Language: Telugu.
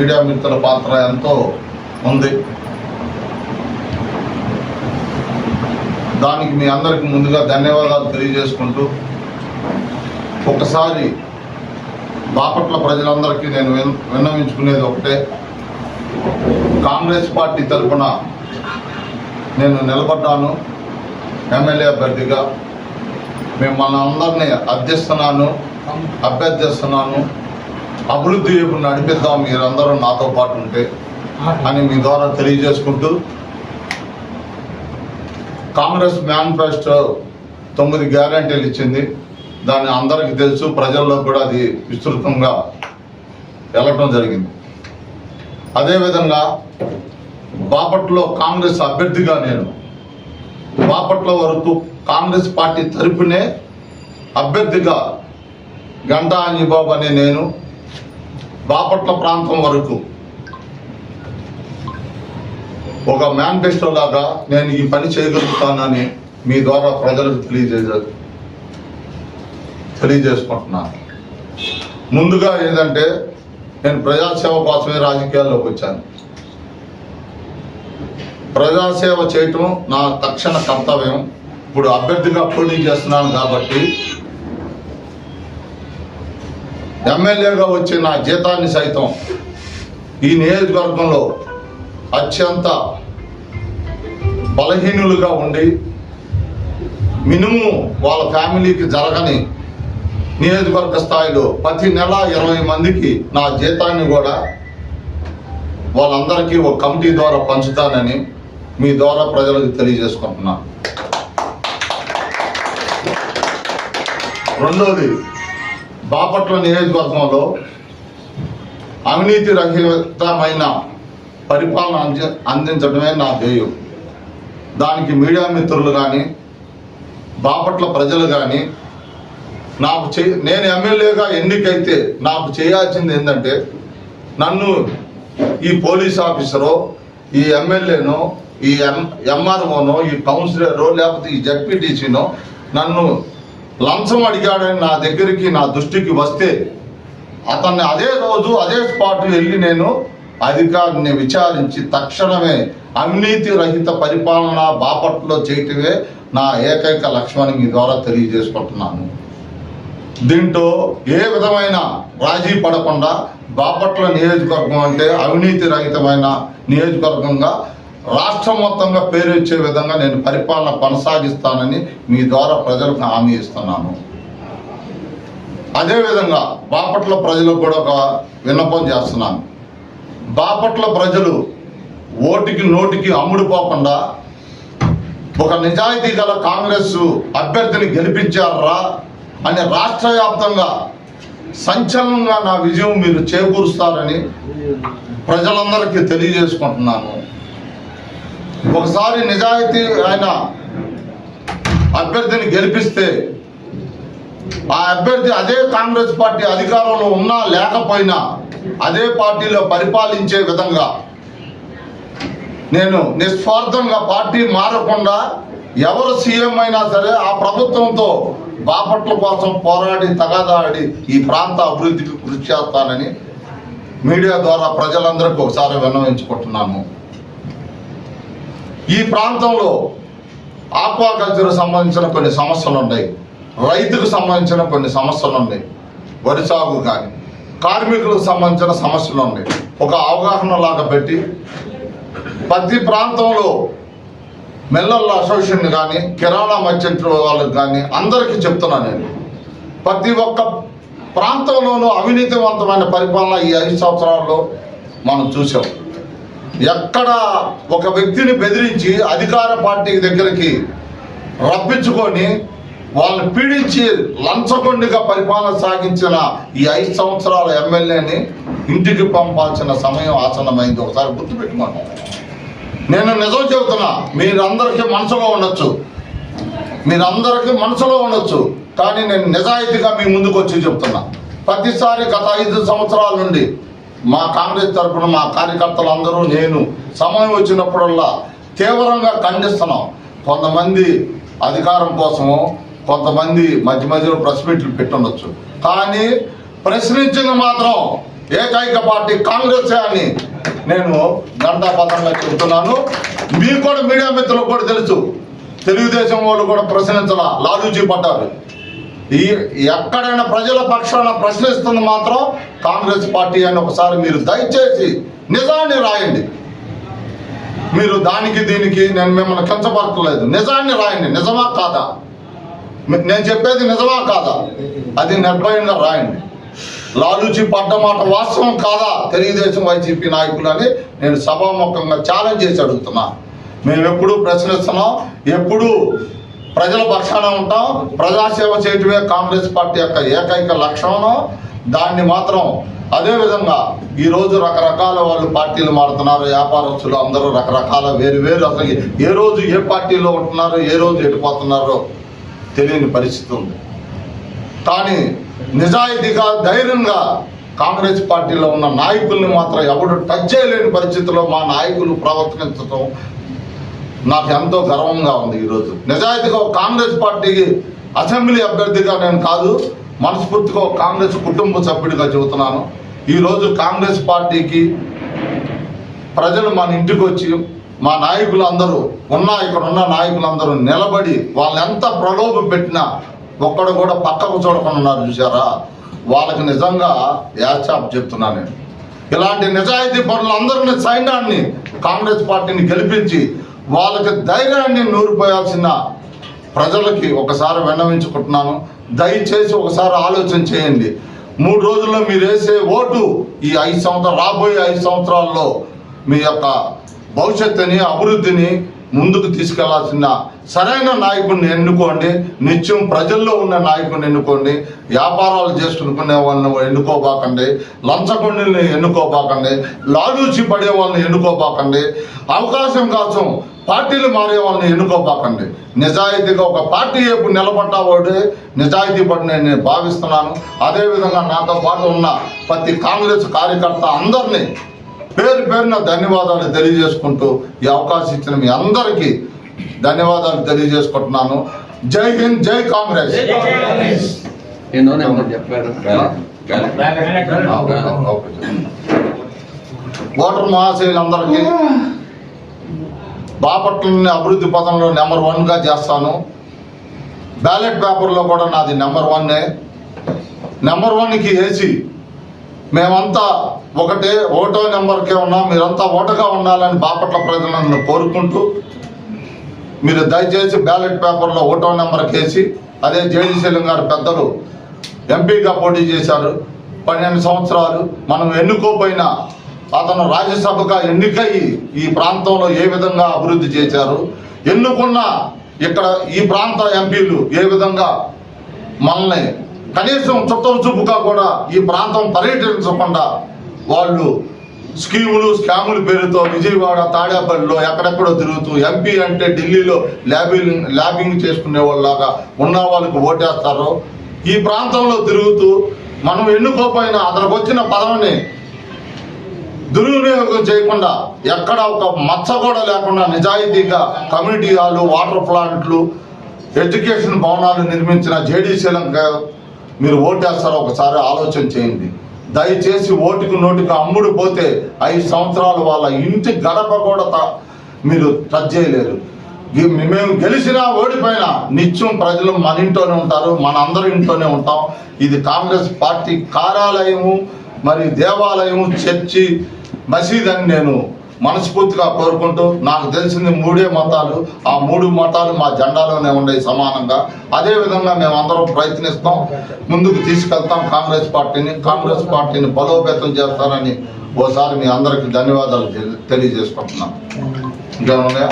మీడియా మిత్రుల పాత్ర ఎంతో ఉంది. దానికి మీ అందరికి ముందుగా ధన్యవాదాలు తెలియజేసుకుంటూ ఒకసారి బాపట్ల ప్రజలందరికీ నేను విన్నవించుకునేది ఒకటే. కాంగ్రెస్ పార్టీ తరఫున నేను నిలబడ్డాను ఎమ్మెల్యే అభ్యర్థిగా. మిమ్మల్ని అందరినీ అర్థిస్తున్నాను అభ్యర్థిస్తున్నాను. అభివృద్ధి వైపు నడిపిద్దాం మీరందరూ నాతో పాటు ఉంటే అని మీ ద్వారా తెలియజేసుకుంటూ కాంగ్రెస్ మేనిఫెస్టో తొమ్మిది గ్యారంటీలు ఇచ్చింది. దాన్ని అందరికీ తెలుసు ప్రజల్లో కూడా అది విస్తృతంగా వెళ్ళటం జరిగింది. అదేవిధంగా బాపట్లో కాంగ్రెస్ అభ్యర్థిగా నేను బాపట్ల వరకు కాంగ్రెస్ పార్టీ తరపునే అభ్యర్థిగా గంటా అంజిబాబు అనే నేను బాపట్ల ప్రాంతం వరకు. ఒక మేనిఫెస్టో లాగా నేను ఈ పని చేయగలుగుతానని మీ ద్వారా ప్రజలకు తెలియజే తెలియజేసుకుంటున్నాను ముందుగా ఏంటంటే నేను ప్రజాసేవ కోసమే రాజకీయాల్లోకి వచ్చాను. ప్రజాసేవ చేయటం నా తక్షణ కర్తవ్యం. ఇప్పుడు అభ్యర్థిగా పోటీ చేస్తున్నాను కాబట్టి ఎమ్మెల్యేగా వచ్చే నా జీతాన్ని సైతం ఈ నియోజకవర్గంలో అత్యంత బలహీనులుగా ఉండి మినిమం వాళ్ళ ఫ్యామిలీకి జరగని నియోజకవర్గ స్థాయిలో ప్రతి నెల ఇరవై మందికి నా జీతాన్ని కూడా వాళ్ళందరికీ ఒక కమిటీ ద్వారా పంచుతానని మీ ద్వారా ప్రజలకు తెలియజేసుకుంటున్నాను. రెండోది బాపట్ల నియోజకవర్గంలో అవినీతి రహితమైన పరిపాలన అంది అందించడమే నా ధ్యేయం. దానికి మీడియా మిత్రులు కానీ బాపట్ల ప్రజలు కానీ నాకు చే నేను ఎమ్మెల్యేగా ఎన్నికైతే నాకు చేయాల్సింది ఏంటంటే నన్ను ఈ పోలీస్ ఆఫీసరో ఈ ఎమ్మెల్యేనో ఈ ఎం ఎంఆర్ఓనో ఈ కౌన్సిలరో లేకపోతే ఈ జడ్పీటీసీనో నన్ను లంచం అడిగాడని నా దగ్గరికి నా దృష్టికి వస్తే అతన్ని అదే రోజు అదే స్పాట్ వెళ్ళి నేను అధికారిని విచారించి తక్షణమే అవినీతి రహిత పరిపాలన బాపట్లో చేయటమే నా ఏకైక లక్ష్మణ్ మీ ద్వారా తెలియజేసుకుంటున్నాను. దీంట్లో ఏ విధమైన రాజీ పడకుండా బాపట్ల నియోజకవర్గం అంటే అవినీతి రహితమైన నియోజకవర్గంగా రాష్ట్రం మొత్తంగా పేరు ఇచ్చే విధంగా నేను పరిపాలన కొనసాగిస్తానని మీ ద్వారా ప్రజలకు హామీ ఇస్తున్నాను. అదేవిధంగా బాపట్ల ప్రజలకు కూడా ఒక విన్నపం చేస్తున్నాను. బాపట్ల ప్రజలు ఓటికి నోటికి అమ్ముడుపోకుండా ఒక నిజాయితీ గల కాంగ్రెస్ అభ్యర్థిని గెలిపించారా అని రాష్ట్ర వ్యాప్తంగా సంచలనంగా నా విజయం మీరు చేకూరుస్తారని ప్రజలందరికీ తెలియజేసుకుంటున్నాను. ఒకసారి నిజాయితీ ఆయన అభ్యర్థిని గెలిపిస్తే ఆ అభ్యర్థి అదే కాంగ్రెస్ పార్టీ అధికారంలో ఉన్నా లేకపోయినా అదే పార్టీలో పరిపాలించే విధంగా నేను నిస్వార్థంగా పార్టీ మారకుండా ఎవరు సీఎం అయినా సరే ఆ ప్రభుత్వంతో బాపట్ల కోసం పోరాడి తగాదాడి ఈ ప్రాంత అభివృద్ధికి కృషి చేస్తానని మీడియా ద్వారా ప్రజలందరికీ ఒకసారి విన్నవించుకుంటున్నాము ఈ ప్రాంతంలో ఆక్వాకల్చర్ సంబంధించిన కొన్ని సమస్యలు ఉన్నాయి రైతుకు సంబంధించిన కొన్ని సమస్యలు ఉన్నాయి వరి సాగు కానీ కార్మికులకు సంబంధించిన సమస్యలు ఉన్నాయి ఒక అవగాహన లాగా పెట్టి ప్రతి ప్రాంతంలో మెల్లల్ల అసోసియేషన్ కానీ కిరాణా మర్చెంట్ వాళ్ళకి కానీ అందరికీ చెప్తున్నాను నేను. ప్రతి ఒక్క ప్రాంతంలోనూ అవినీతివంతమైన పరిపాలన ఈ ఐదు సంవత్సరాల్లో మనం చూసాం. ఎక్కడ ఒక వ్యక్తిని బెదిరించి అధికార పార్టీ దగ్గరికి రప్పించుకొని వాళ్ళని పీడించి లంచగొండిగా పరిపాలన సాగించిన ఈ ఐదు సంవత్సరాల ఎమ్మెల్యేని ఇంటికి పంపాల్సిన సమయం ఆసన్నమైంది. ఒకసారి గుర్తుపెట్టుకోండి. నేను నిజం చెబుతున్నా మీరందరికీ మనసులో ఉండొచ్చు. మీరందరికీ మనసులో ఉండొచ్చు. కానీ నేను నిజాయితీగా మీ ముందుకు వచ్చి చెప్తున్నా. ప్రతిసారి గత ఐదు సంవత్సరాల నుండి మా కాంగ్రెస్ తరఫున మా కార్యకర్తలు అందరూ నేను సమయం వచ్చినప్పుడల్లా తీవ్రంగా ఖండిస్తున్నాం. కొంతమంది అధికారం కోసము కొంతమంది మధ్య మధ్యలో ప్రెస్ మీట్లు పెట్టుండొచ్చు కానీ ప్రశ్నించింది మాత్రం ఏకైక పార్టీ కాంగ్రెస్ అని నేను గంటాపదంగా చెబుతున్నాను. మీకు కూడా మీడియా మిత్రులకు కూడా తెలుసు. తెలుగుదేశం వాళ్ళు కూడా ప్రశ్నించాల లాలూజీ పడ్డారు. ఈ ఎక్కడైనా ప్రజల పక్షాన ప్రశ్నిస్తుంది మాత్రం కాంగ్రెస్ పార్టీ అని ఒకసారి మీరు దయచేసి నిజాన్ని రాయండి. మీరు దానికి దీనికి నేను మిమ్మల్ని కించపరచలేదు. నిజాన్ని రాయండి. నిజమా కాదా? నేను చెప్పేది నిజమా కాదా? అది నిర్భయంగా రాయండి. లాలూచి పడ్డ మాట వాస్తవం కాదా? తెలుగుదేశం వైసీపీ నాయకులు అని నేను సభాముఖంగా ఛాలెంజ్ చేసి అడుగుతున్నా. మేము ఎప్పుడు ప్రశ్నిస్తున్నాం. ఎప్పుడు ప్రజల పక్షాన ఉంటాం ప్రజాసేవ చేయటమే కాంగ్రెస్ పార్టీ యొక్క ఏకైక లక్ష్యం దాన్ని మాత్రం అదేవిధంగా ఈరోజు ఈ రోజు రకరకాల వాళ్ళు పార్టీలు మారుతున్నారు వ్యాపారస్తులు అందరూ రకరకాల వేరు వేరు అసలు ఏ రోజు ఏ పార్టీలో ఉంటున్నారో ఏ రోజు ఎటుపోతున్నారో తెలియని పరిస్థితి ఉంది. కానీ నిజాయితీగా ధైర్యంగా కాంగ్రెస్ పార్టీలో ఉన్న నాయకుల్ని మాత్రం ఎవడు టచ్ చేయలేని పరిస్థితిలో మా నాయకులు ప్రవర్తించడం నాకు ఎంతో గర్వంగా ఉంది ఈరోజు. నిజాయితీగా కాంగ్రెస్ పార్టీకి అసెంబ్లీ అభ్యర్థిగా నేను కాదు మనస్ఫూర్తిగా కాంగ్రెస్ కుటుంబ సభ్యుడిగా చెబుతున్నాను. ఈరోజు కాంగ్రెస్ పార్టీకి ప్రజలు మన ఇంటికి వచ్చి మా నాయకులు అందరూ ఉన్న ఇక్కడ ఉన్న నాయకులందరూ నిలబడి వాళ్ళు ఎంత ప్రలోభ పెట్టినా ఒక్కడు కూడా పక్కకు చూడకుండా ఉన్నారు చూసారా వాళ్ళకి నిజంగా యాచాప్ చెప్తున్నాను నేను. ఇలాంటి నిజాయితీ పనులందరినీ సైన్యాన్ని కాంగ్రెస్ పార్టీని గెలిపించి వాళ్ళకి ధైర్యాన్ని నూరిపోయాల్సిన ప్రజలకి ఒకసారి విన్నవించుకుంటున్నాను. దయచేసి ఒకసారి ఆలోచన చేయండి. మూడు రోజుల్లో మీరు వేసే ఓటు ఈ ఐదు సంవత్సరాలు రాబోయే ఐదు సంవత్సరాల్లో మీ యొక్క భవిష్యత్తుని అభివృద్ధిని ముందుకు తీసుకెళ్ళాల్సిన సరైన నాయకుడిని ఎన్నుకోండి. నిత్యం ప్రజల్లో ఉన్న నాయకుడిని ఎన్నుకోండి. వ్యాపారాలు చేసుకునే వాళ్ళని ఎన్నుకోబాకండి. లంచగొండిని ఎన్నుకోబాకండి. లాలూచి పడే వాళ్ళని ఎన్నుకోబాకండి. అవకాశం కోసం పార్టీలు మారే వాళ్ళని ఎన్నుకోబాకండి నిజాయితీగా ఒక పార్టీ వైపు నిలబడ్డవాడే నిజాయితీ పడి నేను భావిస్తున్నాను అదేవిధంగా నాతో పాటు ఉన్న ప్రతి కాంగ్రెస్ కార్యకర్త అందరినీ పేరు పేరున ధన్యవాదాలు తెలియజేసుకుంటూ ఈ అవకాశం ఇచ్చిన మీ అందరికీ ధన్యవాదాలు తెలియజేసుకుంటున్నాను జై హింద్ జై కాంగ్రెస్ ఓటర్ మహాశయులందరికీ బాపట్లని అభివృద్ధి పథంలో నెంబర్ వన్గా చేస్తాను. బ్యాలెట్ పేపర్లో కూడా నాది నెంబర్ వన్నే నెంబర్ వన్కి వేసి మేమంతా ఒకటే ఓటో నెంబర్కే ఉన్నాం మీరంతా ఓటగా ఉండాలని బాపట్ల ప్రజలను కోరుకుంటూ మీరు దయచేసి బ్యాలెట్ పేపర్లో ఓటో నెంబర్కి వేసి అదే జేడీశీలం గారు పెద్దలు ఎంపీగా పోటీ చేశారు. పన్నెండు సంవత్సరాలు మనం ఎన్నుకోపోయినా అతను రాజ్యసభగా ఎన్నికయ్యి ఈ ప్రాంతంలో ఏ విధంగా అభివృద్ధి చేశారు? ఎన్నుకున్న ఇక్కడ ఈ ప్రాంత ఎంపీలు ఏ విధంగా మనల్ని కనీసం చుట్టం చూపుగా కూడా ఈ ప్రాంతం పర్యటించకుండా వాళ్ళు స్కీములు స్కాముల పేరుతో విజయవాడ తాడేపల్లిలో ఎక్కడెక్కడో తిరుగుతూ ఎంపీ అంటే ఢిల్లీలో ల్యాబింగ్ ల్యాబింగ్ చేసుకునే వాళ్ళలాగా ఉన్న వాళ్ళకి ఓటేస్తారు. ఈ ప్రాంతంలో తిరుగుతూ మనం ఎన్నుకోపోయిన అతనికి వచ్చిన పదవిని దుర్వినియోగం చేయకుండా ఎక్కడ ఒక మచ్చ కూడా లేకుండా నిజాయితీగా కమ్యూనిటీ హాలు వాటర్ ప్లాంట్లు ఎడ్యుకేషన్ భవనాలు నిర్మించిన జేడీ శ్రీలంక మీరు ఓటేస్తారో ఒకసారి ఆలోచన చేయండి. దయచేసి ఓటుకు నోటికి అమ్ముడు పోతే ఐదు సంవత్సరాలు వాళ్ళ ఇంటి గడప కూడా మీరు టచ్ చేయలేరు. మేము గెలిచినా ఓడిపోయినా నిత్యం ప్రజలు మన ఇంట్లోనే ఉంటారు మన అందరి ఇంట్లోనే ఉంటాం. ఇది కాంగ్రెస్ పార్టీ కార్యాలయము మరి దేవాలయము చర్చి మసీద్ అని నేను మనస్ఫూర్తిగా కోరుకుంటూ నాకు తెలిసింది మూడే మతాలు. ఆ మూడు మతాలు మా జెండాలోనే ఉన్నాయి సమానంగా. అదే విధంగా మేము అందరం ప్రయత్నిస్తాం ముందుకు తీసుకెళ్తాం. కాంగ్రెస్ పార్టీని కాంగ్రెస్ పార్టీని బలోపేతం చేస్తారని ఓసారి మీ అందరికి ధన్యవాదాలు తెలి- తెలియజేసుకుంటున్నాం. ఇంకేమన్నాయా